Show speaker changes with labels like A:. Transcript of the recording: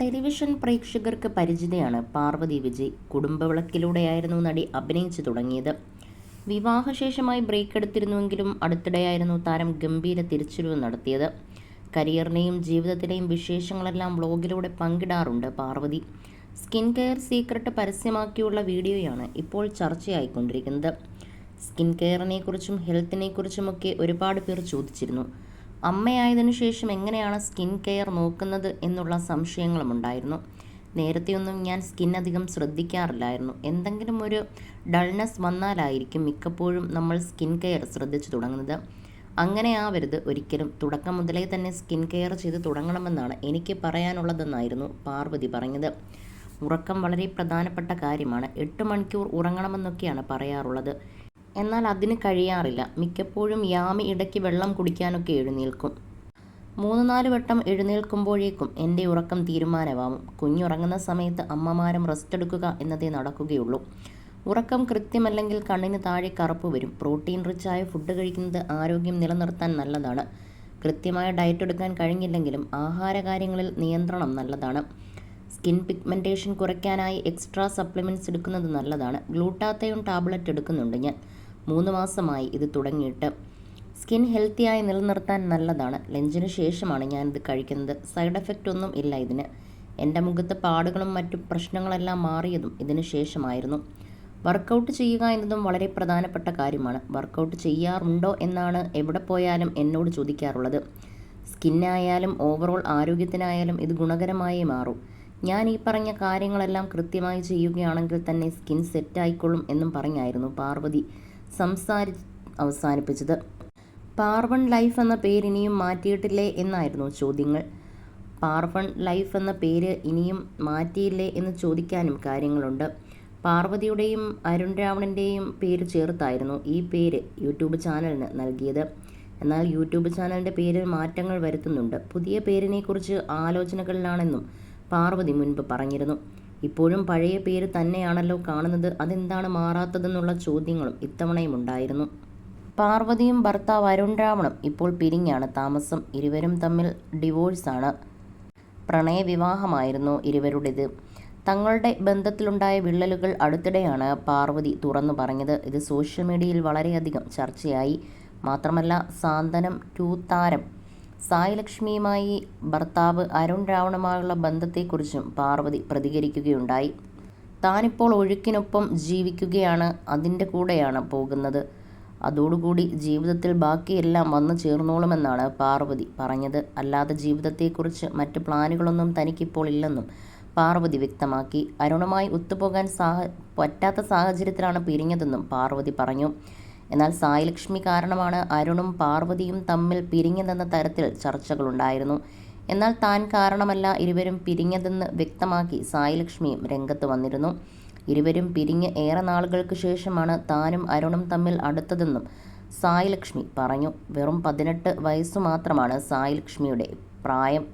A: Television പ്രേക്ഷകർക്ക് പരിചിതയാണ് പാർവതി വിജയ്. കുടുംബവിളക്കിലൂടെയായിരുന്നു നടി അഭിനയിച്ചു തുടങ്ങിയത്. വിവാഹശേഷമായി ബ്രേക്ക് എടുത്തിരുന്നുവെങ്കിലും അടുത്തിടെയായിരുന്നു താരം ഗംഭീര തിരിച്ചുരിവ് നടത്തിയത്. കരിയറിനെയും ജീവിതത്തിലെയും വിശേഷങ്ങളെല്ലാം വ്ളോഗിലൂടെ പങ്കിടാറുണ്ട് പാർവതി. സ്കിൻ കെയർ സീക്രട്ട് പരസ്യമാക്കിയുള്ള വീഡിയോയാണ് ഇപ്പോൾ ചർച്ചയായിക്കൊണ്ടിരിക്കുന്നത്. സ്കിൻ കെയറിനെക്കുറിച്ചും ഹെൽത്തിനെക്കുറിച്ചുമൊക്കെ ഒരുപാട് പേർ ചോദിച്ചിരുന്നു. അമ്മയായതിനു ശേഷം എങ്ങനെയാണ് സ്കിൻ കെയർ നോക്കുന്നത് എന്നുള്ള സംശയങ്ങളുമുണ്ടായിരുന്നു നേരത്തെയൊന്നും ഞാൻ സ്കിൻ അധികം ശ്രദ്ധിക്കാറില്ലായിരുന്നു. എന്തെങ്കിലും ഒരു ഡൾനെസ് വന്നാലായിരിക്കും മിക്കപ്പോഴും നമ്മൾ സ്കിൻ കെയർ ശ്രദ്ധിച്ചു തുടങ്ങുന്നത്. അങ്ങനെ ആവരുത് ഒരിക്കലും. തുടക്കം മുതലേ തന്നെ സ്കിൻ കെയർ ചെയ്ത് തുടങ്ങണമെന്നാണ് എനിക്ക് പറയാനുള്ളതെന്നായിരുന്നു പാർവതി പറഞ്ഞത്. ഉറക്കം വളരെ പ്രധാനപ്പെട്ട കാര്യമാണ്. എട്ട് മണിക്കൂർ ഉറങ്ങണമെന്നൊക്കെയാണ് പറയാറുള്ളത്. എന്നാൽ അതിന് കഴിയാറില്ല. മിക്കപ്പോഴും യാമി ഇടയ്ക്ക് വെള്ളം കുടിക്കാനൊക്കെ എഴുന്നേൽക്കും. മൂന്ന് നാല് വട്ടം എഴുന്നേൽക്കുമ്പോഴേക്കും എന്റെ ഉറക്കം തീരുമാനമാവും. കുഞ്ഞുറങ്ങുന്ന സമയത്ത് അമ്മമാരും റെസ്റ്റ് എടുക്കുക എന്നതേ നടക്കുകയുള്ളൂ. ഉറക്കം കൃത്യമല്ലെങ്കിൽ കണ്ണിന് താഴെ കറുപ്പ് വരും. പ്രോട്ടീൻ റിച്ചായ ഫുഡ് കഴിക്കുന്നത് ആരോഗ്യം നിലനിർത്താൻ നല്ലതാണ്. കൃത്യമായ ഡയറ്റ് എടുക്കാൻ കഴിഞ്ഞില്ലെങ്കിലും ആഹാരകാര്യങ്ങളിൽ നിയന്ത്രണം നല്ലതാണ്. സ്കിൻ പിഗ്മെന്റേഷൻ കുറയ്ക്കാനായി എക്സ്ട്രാ സപ്ലിമെന്റ്സ് എടുക്കുന്നത് നല്ലതാണ്. ഗ്ലൂട്ടാത്തയോൺ ടാബ്ലറ്റ് എടുക്കുന്നുണ്ട് ഞാൻ. മൂന്ന് മാസമായി ഇത് തുടങ്ങിയിട്ട്. സ്കിൻ ഹെൽത്തിയായി നിലനിർത്താൻ നല്ലതാണ്. ലഞ്ചിന് ശേഷമാണ് ഞാനിത് കഴിക്കുന്നത്. സൈഡ് എഫക്റ്റ് ഒന്നും ഇല്ല ഇതിന്. എന്റെ മുഖത്ത് പാടുകളും മറ്റു പ്രശ്നങ്ങളെല്ലാം മാറിയതും ഇതിന് ശേഷമായിരുന്നു. വർക്കൗട്ട് ചെയ്യുക എന്നതും വളരെ പ്രധാനപ്പെട്ട കാര്യമാണ്. വർക്കൗട്ട് ചെയ്യാറുണ്ടോ എന്നാണ് എവിടെ പോയാലും എന്നോട് ചോദിക്കാറുള്ളത്. സ്കിന്നായാലും ഓവറോൾ ആരോഗ്യത്തിനായാലും ഇത് ഗുണകരമായി മാറും. ഞാൻ ഈ പറഞ്ഞ കാര്യങ്ങളെല്ലാം കൃത്യമായി ചെയ്യുകയാണെങ്കിൽ തന്നെ സ്കിൻ സെറ്റായിക്കൊള്ളും എന്നും പറഞ്ഞായിരുന്നു പാർവതി. സംസാരി അവസാനിപ്പിച്ചത്. പാർവൺ ലൈഫ് എന്ന പേര് ഇനിയും മാറ്റിയിട്ടില്ലേ എന്നായിരുന്നു ചോദ്യങ്ങൾ. പാർവൺ ലൈഫ് എന്ന പേര് ഇനിയും മാറ്റിയില്ലേ എന്ന് ചോദിക്കാനും കാര്യങ്ങളുണ്ട്. പാർവതിയുടെയും അരുൺ രാവണന്റെയും പേര് ചേർത്തായിരുന്നു ഈ പേര് യൂട്യൂബ് ചാനലിന് നൽകിയത്. എന്നാൽ യൂട്യൂബ് ചാനലിന്റെ പേരിൽ മാറ്റങ്ങൾ വരുത്തുന്നുണ്ട്. പുതിയ പേരിനെക്കുറിച്ച് ആലോചനകളിലാണെന്നും പാർവതി മുൻപ് പറഞ്ഞിരുന്നു. ഇപ്പോഴും പഴയ പേര് തന്നെയാണല്ലോ കാണുന്നത്. അതെന്താണ് മാറാത്തതെന്നുള്ള ചോദ്യങ്ങളും ഇത്തവണയും ഉണ്ടായിരുന്നു. പാർവതിയും ഭർത്താവ് അരുൺ രാവണും ഇപ്പോൾ പിരിഞ്ഞാണ് താമസം. ഇരുവരും തമ്മിൽ ഡിവോഴ്സാണ്. പ്രണയവിവാഹമായിരുന്നു ഇരുവരുടേത്. തങ്ങളുടെ ബന്ധത്തിലുണ്ടായ വിള്ളലുകൾ അടുത്തിടെയാണ് പാർവതി തുറന്നു പറഞ്ഞത്. ഇത് സോഷ്യൽ മീഡിയയിൽ വളരെയധികം ചർച്ചയായി. മാത്രമല്ല സാന്തനം ടൂ താരം സായി ലക്ഷ്മിയുമായി ഭർത്താവ് അരുൺ രാവണുമായുള്ള ബന്ധത്തെക്കുറിച്ചും പാർവതി പ്രതികരിക്കുകയുണ്ടായി. താനിപ്പോൾ ഒഴുക്കിനൊപ്പം ജീവിക്കുകയാണ് അതിന്റെ കൂടെയാണ് പോകുന്നത്. അതോടുകൂടി ജീവിതത്തിൽ ബാക്കിയെല്ലാം വന്നു ചേർന്നോളുമെന്നാണ് പാർവതി പറഞ്ഞത്. അല്ലാതെ ജീവിതത്തെക്കുറിച്ച് മറ്റ് പ്ലാനുകളൊന്നും തനിക്കിപ്പോൾ ഇല്ലെന്നും പാർവതി വ്യക്തമാക്കി. അരുണുമായി ഒത്തുപോകാൻ സാഹ പറ്റാത്ത സാഹചര്യത്തിലാണ് പിരിഞ്ഞതെന്നും പാർവതി പറഞ്ഞു. എന്നാൽ സായിലക്ഷ്മി കാരണമാണ് അരുണും പാർവതിയും തമ്മിൽ പിരിഞ്ഞതെന്ന തരത്തിൽ ചർച്ചകളുണ്ടായിരുന്നു. എന്നാൽ താൻ കാരണമല്ല ഇരുവരും പിരിഞ്ഞതെന്ന് വ്യക്തമാക്കി സായിലക്ഷ്മിയും രംഗത്ത് വന്നിരുന്നു. ഇരുവരും പിരിഞ്ഞ് ഏറെ നാളുകൾക്ക് ശേഷമാണ് താനും അരുണും തമ്മിൽ അടുത്തതെന്നും സായിലക്ഷ്മി പറഞ്ഞു. വെറും പതിനെട്ട് വയസ്സ് മാത്രമാണ് സായിലക്ഷ്മിയുടെ പ്രായം.